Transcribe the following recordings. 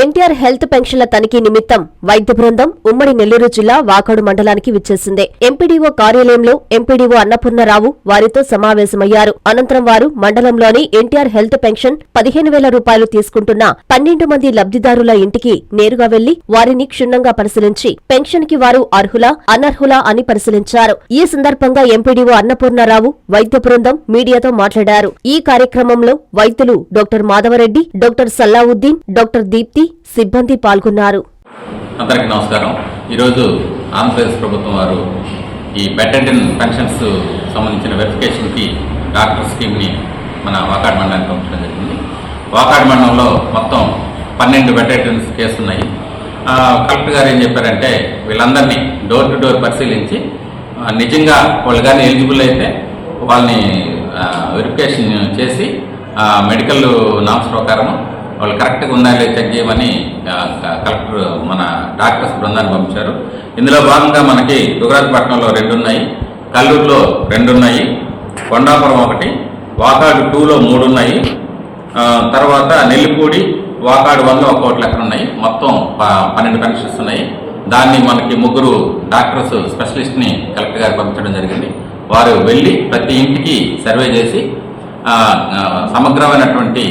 NTR health పెన్షన్ల తనిఖీ నిమిత్తం వైద్య బృందం ఉమ్మడి నెల్లూరు జిల్లా వాకాడు మండలానికి విచ్చేసింది. ఎంపీడీఓ కార్యాలయంలో ఎంపీడీఓ అన్నపూర్ణరావు వారితో సమావేశమయ్యారు. అనంతరం వారు మండలంలోని ఎన్టీఆర్ హెల్త్ పెన్షన్ పదిహేను వేల రూపాయలు తీసుకుంటున్న పన్నెండు మంది లబ్దిదారుల ఇంటికి నేరుగా వెళ్ళి వారిని క్షుణ్ణంగా పరిశీలించి పెన్షన్కి వారు అర్హులా అనర్హులా అని పరిశీలించారు. ఈ సందర్భంగా ఎంపీడీఓ అన్నపూర్ణరావు వైద్య బృందం మీడియాతో మాట్లాడారు. ఈ కార్యక్రమంలో వైద్యులు doctor Madhavareddy doctor Salahuddin doctor Deepti సిబ్బంది పాల్గొన్నారు. అందరికీ నమస్కారం. ఈరోజు ఆంధ్రప్రదేశ్ ప్రభుత్వం వారు ఈ బెటెండెన్ పెన్షన్స్ సంబంధించిన వెరిఫికేషన్కి డాక్టర్ స్కీమ్ని మన వాకాడ్ మండలానికి పంపించడం జరిగింది. వాకాడ్ మండలంలో మొత్తం పన్నెండు బెటెండెన్స్ కేసులు ఉన్నాయి కలెక్టర్ గారు ఏం చెప్పారంటే వీళ్ళందరినీ డోర్ టు డోర్ పరిశీలించి నిజంగా వాళ్ళు కానీ ఎలిజిబుల్ అయితే వాళ్ళని వెరిఫికేషన్ చేసి ఆ, మెడికల్ నామ్స్ ప్రకారం వాళ్ళు కరెక్ట్గా ఉందా లేదా చెక్ చేయమని కలెక్టర్ మన డాక్టర్స్ బృందాన్ని పంపించారు. ఇందులో భాగంగా మనకి దుగరాజపట్నంలో రెండు ఉన్నాయి కల్లూరులో రెండు ఉన్నాయి కొండాపురం ఒకటి వాకాడు టూలో మూడు ఉన్నాయి తర్వాత నెల్లిపూడి వాకాడు వన్లో కోట్ల లెక్కన ఉన్నాయి మొత్తం ప- పన్నెండు కనెక్షన్స్ ఉన్నాయి దాన్ని మనకి ముగ్గురు డాక్టర్స్ స్పెషలిస్ట్ని కలెక్టర్ గారు పంపించడం జరిగింది. వారు వెళ్ళి ప్రతి ఇంటికి సర్వే చేసి సమగ్రమైనటువంటి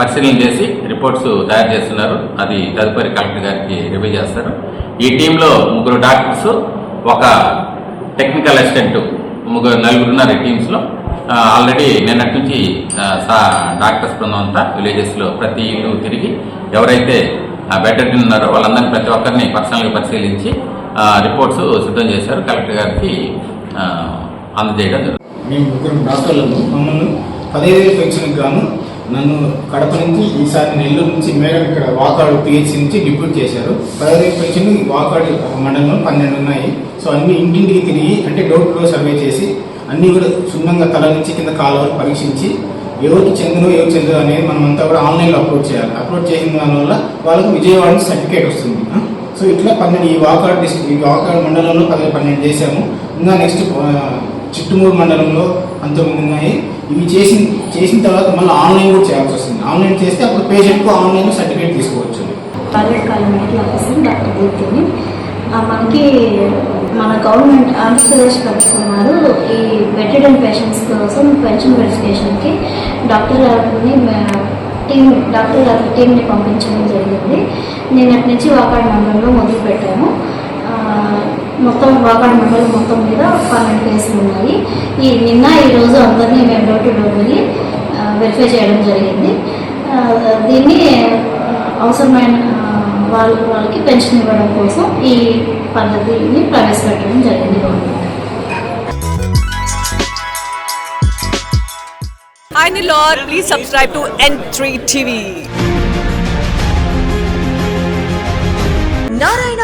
పరిశీలన చేసి రిపోర్ట్స్ తయారు చేస్తున్నారు. అది తదుపరి కలెక్టర్ గారికి రివ్యూ చేస్తారు. ఈ టీంలో ముగ్గురు డాక్టర్స్ ఒక టెక్నికల్ అసిస్టెంట్ ముగ్గురు నలుగురున్నారు ఈ టీమ్స్లో ఆల్రెడీ నిన్నటి నుంచి సా- డాక్టర్స్ బృందం అంతా విలేజెస్లో ప్రతి ఇల్లు తిరిగి ఎవరైతే బెటర్ ఉన్నారో వాళ్ళందరినీ ప్రతి ఒక్కరిని పర్సనల్గా పరిశీలించి రిపోర్ట్స్ సిద్ధం చేశారు. కలెక్టర్ గారికి అందజేయడం జరుగుతుంది. మేము ముగ్గురు డాక్టర్లను మమ్మల్ని పదిహేను పెన్షన్కి గాను నన్ను కడప నుంచి ఈసారి నెల్లూరు నుంచి మేడం ఇక్కడ వాకాడు పిహెచ్సి నుంచి డిప్యూట్ చేశారు. పదిహేను పెన్షన్ వాకాడు మండలంలో పన్నెండు ఉన్నాయి. సో అన్ని ఇంటింటికి తిరిగి అంటే డోర్ టు డోర్ సర్వే చేసి అన్నీ కూడా క్షుణ్ణంగా తల నుంచి కింద కాల వరకు పరీక్షించి ఎవరికి చెందును ఎవరు చెందును అనేది మనం అంతా కూడా ఆన్లైన్లో అప్లోడ్ చేయాలి. అప్లోడ్ చేసిన దానివల్ల వాళ్ళకు విజయవాడ నుంచి సర్టిఫికేట్ వస్తుంది. సో ఇట్లా పన్నెండు ఈ వాకాడు డిస్ట్రిక్ట్ ఈ వాకాడు మండలంలో పది పన్నెండు చేశాము. ఇంకా నెక్స్ట్ చిట్టుమూరు మండలంలో పంతొమ్మిది ఉన్నాయి. ఇవి చేసిన చేసిన తర్వాత మళ్ళీ ఆన్లైన్ కూడా చేయాల్సి వస్తుంది. ఆన్లైన్ చేస్తే అప్పుడు పేషెంట్కు ఆన్లైన్ సర్టిఫికేట్ తీసుకోవచ్చు. ప్రైవేట్ కాలేజ్ ఆఫీసర్ డాక్టర్ దీప్తిని మనకి మన గవర్నమెంట్ ఆంధ్రప్రదేశ్ ప్రభుత్వం వారు ఈ వెటరన్ పేషెంట్స్ కోసం పెన్షన్ వెరిఫికేషన్కి. డాక్టర్ గారిని టీం డాక్టర్ గారి టీంని పంపించడం జరిగింది. నేను అటు నుంచి వాకాడ్ మండలంలో మొదలు పెట్టాము మొత్తం వాకాడు మండలం మొత్తం మీద పన్నెండు కేసులు ఉన్నాయి. ఈ నిన్న ఈరోజు అందరినీ మేము డోర్ టు డోర్ వెళ్ళి వెరిఫై చేయడం జరిగింది. దీన్ని అవసరమైన వాళ్ళ వాళ్ళకి పెన్షన్ ఇవ్వడం కోసం ఈ పద్ధతిని ప్రవేశపెట్టడం జరిగింది government. Hi Lord, please subscribe to N3 TV.